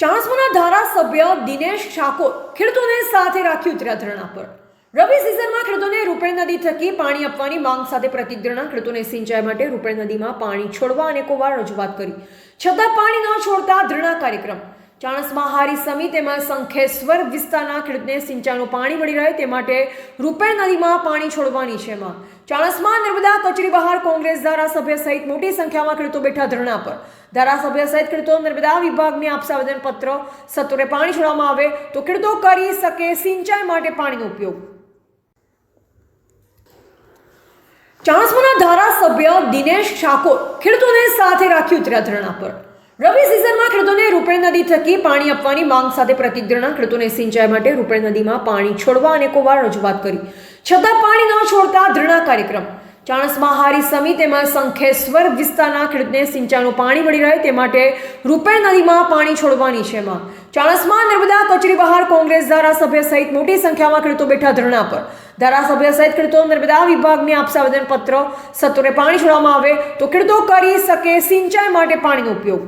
ચાણસ્માના ધારાસભ્ય દિનેશ ઠાકોર ખેડૂતોને સાથે રાખી ઉતર્યા ધરણા પર. રવિ સિઝનમાં ખેડૂતોને રૂપેણ નદી થકી પાણી આપવાની માંગ સાથે પ્રતિધરણા ખેડૂતોને સિંચાઈ માટે રૂપેણ નદીમાં પાણી છોડવા અનેકો વાર રજૂઆત કરી. છતાં પાણી ન છોડતા ધરણા કાર્યક્રમ ચાણસ્મા હારી સમી તેમાં સંખેશ્વર વિસ્તારના ખેડૂતને સિંચાઈનું પાણી મળી રહે તે માટે રૂપે નદીમાં પાણી છોડવાની છે એમાં. ચાણસમાં નર્મદા કચેરી બહાર કોંગ્રેસ ધારાસભ્ય સહિત મોટી સંખ્યામાં ખેડૂતો બેઠા ધરણા પર. ધારાસભ્ય સહિત ખેડૂતો નર્મદા વિભાગને આપશે આવેદનપત્ર સત્વરે પાણી છોડવામાં આવે તો ખેડૂતો કરી શકે સિંચાઈ માટે પાણીનો ઉપયોગ. ચાણસમાના ધારાસભ્ય દિનેશ ઠાકોર ખેડૂતોને સાથે રાખી ઉતર્યા ધરણા પર. રવિ સિઝનમાં ખેડૂતોને રૂપેણ નદી થકી પાણી આપવાની માંગ સાથે પ્રતિજ્ઞા ખેડૂતોને સિંચાઈ માટે રૂપેણ નદીમાં પાણી છોડવા અનેકો વાર રજૂઆત કરી. છતાં પાણી ન છોડતા ધરણા કાર્યક્રમ. ચાણસમાં હારી સમિતિમાં સંખેશ્વર વિસ્તારના ખેડૂતને સિંચાઈનું પાણી મળી રહે તે માટે રૂપેણ નદીમાં પાણી છોડવાની છે એમાં ચાણસમાં નર્મદા કચેરી બહાર કોંગ્રેસ ધારાસભ્ય સહિત મોટી સંખ્યામાં ખેડૂતો બેઠા ધરણા પર. ધારાસભ્ય સહિત ખેડૂતો નર્મદા વિભાગને આપશે આવેદનપત્ર. સત્વરે પાણી છોડવામાં આવે તો ખેડૂતો કરી શકે સિંચાઈ માટે પાણીનો ઉપયોગ.